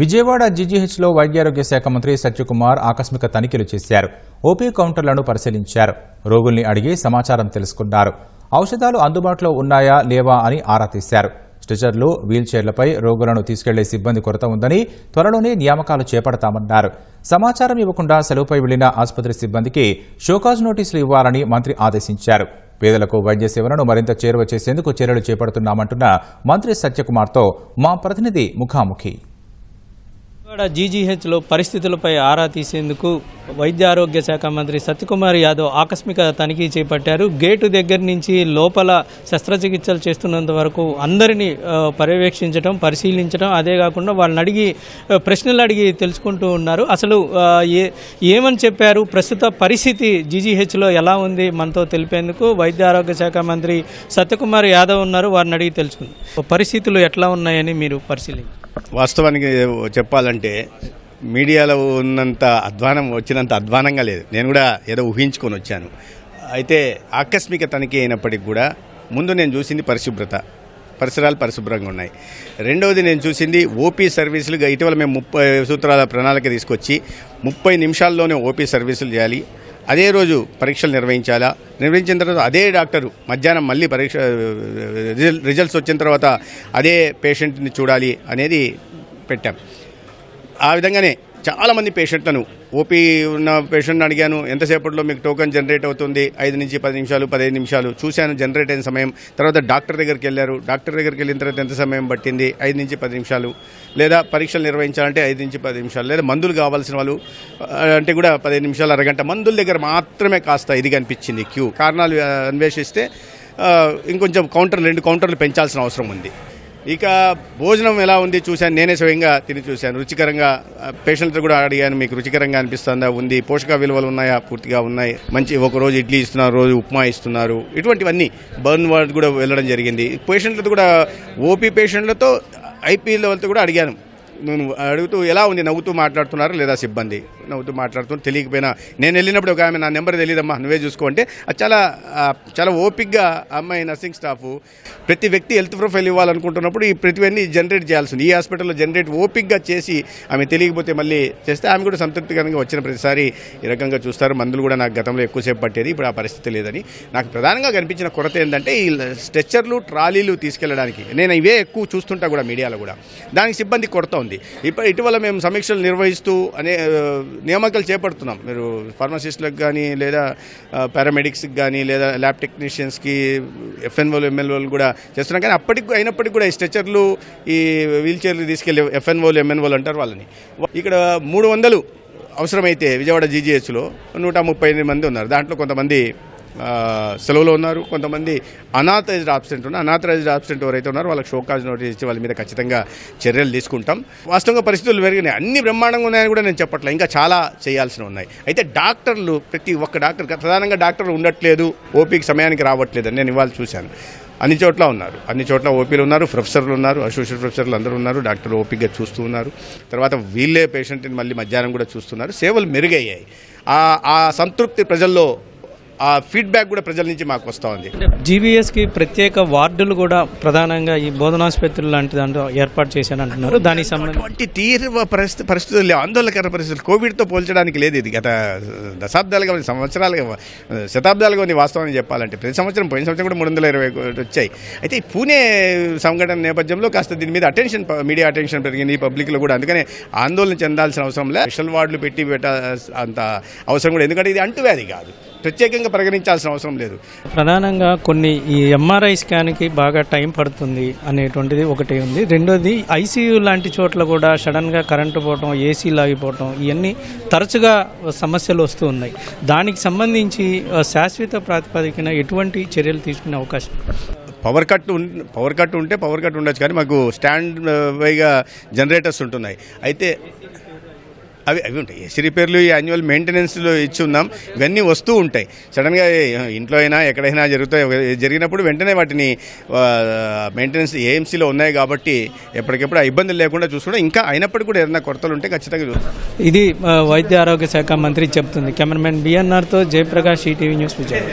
విజయవాడ జీజీహెచ్లో వైద్యారోగ్య శాఖ మంత్రి సత్యకుమార్ ఆకస్మిక తనిఖీలు చేశారు. ఓపీ కౌంటర్లను పరిశీలించారు. రోగుల్ని అడిగి సమాచారం తెలుసుకున్నారు. ఔషధాలు అందుబాటులో ఉన్నాయా లేవా అని ఆరా తీశారు. స్ట్రెచర్లు వీల్చైర్లపై రోగులను తీసుకెళ్ళే సిబ్బంది కొరత ఉందని త్వరలోనే నియామకాలు చేపడతామన్నారు. సమాచారం ఇవ్వకుండా సెలవుపై వెళ్ళిన ఆసుపత్రి సిబ్బందికి షోకాజ్ నోటీసులు ఇవ్వాలని మంత్రి ఆదేశించారు. పేదలకు వైద్య సేవలను మరింత చేరువ చేసేందుకు చర్యలు చేపడుతున్నామంటున్న మంత్రి సత్యకుమార్తో మా ప్రతినిధి ముఖాముఖి. విజయవాడ జీజీహెచ్లో పరిస్థితులపై ఆరా తీసేందుకు వైద్య ఆరోగ్య శాఖ మంత్రి సత్యకుమార్ యాదవ్ ఆకస్మిక తనిఖీ చేపట్టారు. గేటు దగ్గర నుంచి లోపల శస్త్రచికిత్సలు చేస్తున్నంత వరకు అందరినీ పర్యవేక్షించడం పరిశీలించడం అదే కాకుండా వాళ్ళని అడిగి ప్రశ్నలు అడిగి తెలుసుకుంటూ ఉన్నారు. అసలు ఏ ఏమని చెప్పారు? ప్రస్తుత పరిస్థితి జీజీహెచ్లో ఎలా ఉంది? మనతో తెలిపేందుకు వైద్య ఆరోగ్య శాఖ మంత్రి సత్యకుమార్ యాదవ్ ఉన్నారు. వారిని అడిగి తెలుసుకుంది. పరిస్థితులు ఎట్లా ఉన్నాయని మీరు పరిశీలించారు వాస్తవానికి చెప్పాలంటే మీడియాలో ఉన్నంత అధ్వానం వచ్చినంత అధ్వానంగా లేదు. నేను కూడా ఏదో ఊహించుకొని వచ్చాను. అయితే ఆకస్మిక తనిఖీ అయినప్పటికి కూడా ముందు నేను చూసింది పరిశుభ్రత. పరిసరాలు పరిశుభ్రంగా ఉన్నాయి. రెండవది నేను చూసింది ఓపీ సర్వీసులుగా ఇటీవల మేము ముప్పై సూత్రాల ప్రణాళిక తీసుకొచ్చి ముప్పై నిమిషాల్లోనే ఓపీ సర్వీసులు చేయాలి. అదే రోజు పరీక్షలు నిర్వహించాలా? నిర్వహించిన తర్వాత అదే డాక్టరు మధ్యాహ్నం మళ్ళీ పరీక్ష రిజల్- రిజల్ట్స్ వచ్చిన తర్వాత అదే పేషెంట్ని చూడాలి అనేది పెట్టాం. ఆ విధంగానే చాలామంది పేషెంట్లను ఓపీ ఉన్న పేషెంట్ని అడిగాను ఎంతసేపట్లో మీకు టోకెన్ జనరేట్ అవుతుంది? ఐదు నుంచి పది నిమిషాలు పదిహేను నిమిషాలు చూశాను జనరేట్ అయిన సమయం. తర్వాత డాక్టర్ దగ్గరికి వెళ్ళారు. డాక్టర్ దగ్గరికి వెళ్ళిన తర్వాత ఎంత సమయం పట్టింది? ఐదు నుంచి పది నిమిషాలు. లేదా పరీక్షలు నిర్వహించాలంటే ఐదు నుంచి పది నిమిషాలు. లేదా మందులు కావాల్సిన వాళ్ళు అంటే కూడా పదిహేను నిమిషాలు అరగంట మందుల దగ్గర మాత్రమే కాస్త ఇది కనిపించింది క్యూ. కారణాలు అన్వేషిస్తే ఇంకొంచెం కౌంటర్ రెండు కౌంటర్లు పెంచాల్సిన అవసరం ఉంది. ఇక భోజనం ఎలా ఉంది చూశాను నేనే స్వయంగా తిని చూశాను. రుచికరంగా పేషెంట్లు కూడా అడిగాను మీకు రుచికరంగా అనిపిస్తుందా? ఉంది పోషక విలువలు ఉన్నాయా? పూర్తిగా ఉన్నాయి. మంచి ఒక రోజు ఇడ్లీ ఇస్తున్నారు రోజు ఉప్మా ఇస్తున్నారు. ఇటువంటివన్నీ బర్న్ వార్డ్ కూడా వెళ్ళడం జరిగింది. పేషెంట్లతో కూడా ఓపీ పేషెంట్లతో ఐపీఎల్తో కూడా అడిగాను. నేను అడుగుతూ ఎలా ఉంది? నవ్వుతూ మాట్లాడుతున్నారు లేదా సిబ్బంది. నవ్వుతూ మాట్లాడుతూ తెలియకపోయినా నేను వెళ్ళినప్పుడు ఒక ఆమె నా నెంబర్ తెలియదమ్మా నువ్వే చూసుకో అంటే అది చాలా చాలా ఓపిక్గా అమ్మాయి నర్సింగ్ స్టాఫ్ ప్రతి వ్యక్తి హెల్త్ ప్రొఫైల్ ఇవ్వాలనుకుంటున్నప్పుడు ఈ ప్రతివన్నీ జనరేట్ చేయాల్సింది. ఈ హాస్పిటల్లో జనరేట్ ఓపిక్గా చేసి ఆమె తెలియకపోతే మళ్ళీ చేస్తే ఆమె కూడా సంతృప్తికరంగా వచ్చిన ప్రతిసారి ఈ రకంగా చూస్తారు. మందులు కూడా నాకు గతంలో ఎక్కువసేపు పట్టేది ఇప్పుడు ఆ పరిస్థితి లేదని. నాకు ప్రధానంగా కనిపించిన కొరత ఏంటంటే ఈ స్ట్రెచ్చర్లు ట్రాలీలు తీసుకెళ్ళడానికి. నేను ఇవే ఎక్కువ చూస్తుంటా కూడా మీడియాలో కూడా. దానికి సిబ్బంది కొరత ఉంది. ఇప్పుడు ఇటీవల మేము సమీక్షలు నిర్వహిస్తూ అనే నియామకాలు చేపడుతున్నాం. మీరు ఫార్మసిస్టులకు కానీ లేదా పారామెడిక్స్కి కానీ లేదా ల్యాబ్ టెక్నీషియన్స్కి ఎఫ్ఎన్ఓలు ఎమ్మెల్యేలు కూడా చేస్తున్నాం. కానీ అప్పటికి అయినప్పటికీ కూడా ఈ స్ట్రెచర్లు ఈ వీల్ చైర్లు ఎఫ్ఎన్ఓలు ఎమ్మెన్ఓలు అంటారు వాళ్ళని. ఇక్కడ మూడు వందలు అవసరమైతే విజయవాడ జీజీహెచ్లో నూట ముప్పై ఎనిమిది మంది ఉన్నారు. దాంట్లో కొంతమంది సెలవులో ఉన్నారు. కొంతమంది అనాథరైజ్డ్ ఆబ్సెంట్ ఉన్నారు. అనాథరైజ్డ్ ఆబ్సెంట్ ఎవరైతే ఉన్నారో వాళ్ళకి షోకాజ్ నోటీస్ ఇచ్చి వాళ్ళ మీద ఖచ్చితంగా చర్యలు తీసుకుంటాం. వాస్తవంగా పరిస్థితులు పెరిగినాయి. అన్ని బ్రహ్మాండంగా ఉన్నాయని కూడా నేను చెప్పట్లేదు. ఇంకా చాలా చేయాల్సి ఉన్నాయి. అయితే డాక్టర్లు ప్రతి ఒక్క డాక్టర్ ప్రధానంగా డాక్టర్లు ఉండట్లేదు. ఓపీకి సమయానికి రావట్లేదు నేను ఇవాళ చూశాను. అన్ని చోట్ల ఉన్నారు. అన్ని చోట్ల ఓపీలు ఉన్నారు. ప్రొఫెసర్లు ఉన్నారు. అసోసియేట్ ప్రొఫెసర్లు అందరూ ఉన్నారు. డాక్టర్లు ఓపీగా చూస్తూ ఉన్నారు. తర్వాత వీళ్ళే పేషెంట్ని మళ్ళీ మధ్యాహ్నం కూడా చూస్తున్నారు. సేవలు మెరుగయ్యాయి. ఆ సంతృప్తి ప్రజల్లో ఆ ఫీడ్బ్యాక్ కూడా ప్రజల నుంచి మాకు వస్తూ ఉంది. జీబీఎస్కి ప్రత్యేక వార్డులు కూడా ప్రధానంగా ఈ బోధనాసుపత్రులు లాంటి దాంట్లో ఏర్పాటు చేశానంటున్నారు దానికి సంబంధించి తీవ్ర పరిస్థితి పరిస్థితులు లేవు. ఆందోళనకర పరిస్థితులు. కోవిడ్తో పోల్చడానికి లేదు ఇది. గత దశాబ్దాలుగా ఉంది సంవత్సరాలుగా శతాబ్దాలుగా ఉంది వాస్తవాన్ని చెప్పాలంటే. ప్రతి సంవత్సరం పోయిన సంవత్సరం కూడా మూడు వందల ఇరవై వచ్చాయి. అయితే ఈ పూణే సంఘటన నేపథ్యంలో కాస్త దీని మీద అటెన్షన్ మీడియా అటెన్షన్ పెరిగింది పబ్లిక్లో కూడా. అందుకనే ఆందోళన చెందాల్సిన అవసరం లేదు. స్పెషల్ వార్డులు పెట్టి పెట్ట అంత అవసరం కూడా. ఎందుకంటే ఇది అంటువ్యాధి కాదు. ప్రత్యేకంగా పరిగణించాల్సిన అవసరం లేదు. ప్రధానంగా కొన్ని ఈ ఎంఆర్ఐ స్కాన్కి బాగా టైం పడుతుంది అనేటువంటిది ఒకటి ఉంది. రెండోది ఐసీయూ లాంటి చోట్ల కూడా సడన్గా కరెంటు పోవటం ఏసీలు ఆగిపోవటం ఇవన్నీ తరచుగా సమస్యలు వస్తూ ఉన్నాయి. దానికి సంబంధించి శాశ్వత ప్రాతిపదికన ఎటువంటి చర్యలు తీసుకునే అవకాశం? పవర్ కట్ పవర్ కట్ ఉంటే పవర్ కట్ ఉండొచ్చు కానీ మాకు స్టాండ్ వైగా జనరేటర్స్ ఉంటున్నాయి. అయితే అవి అవి ఉంటాయి. ఏసీ రిపేర్లు ఈ యాన్యువల్ మెయింటెనెన్స్లో ఇచ్చి ఉన్నాం. ఇవన్నీ వస్తూ ఉంటాయి. సడన్గా ఇంట్లో అయినా ఎక్కడైనా జరుగుతాయి. జరిగినప్పుడు వెంటనే వాటిని మెయింటెనెన్స్ ఏఎంసీలో ఉన్నాయి కాబట్టి ఎప్పటికెప్పుడు ఆ ఇబ్బందులు లేకుండా చూసుకోవడం. ఇంకా అయినప్పటికీ కూడా ఏదైనా కొరతలు ఉంటే ఖచ్చితంగా చూస్తాం. ఇది వైద్య ఆరోగ్య శాఖ మంత్రి చెప్తుంది. కెమెరామెన్ బిఎన్ఆర్తో జయప్రకాష్ ఈటీవీ న్యూస్ విజయ్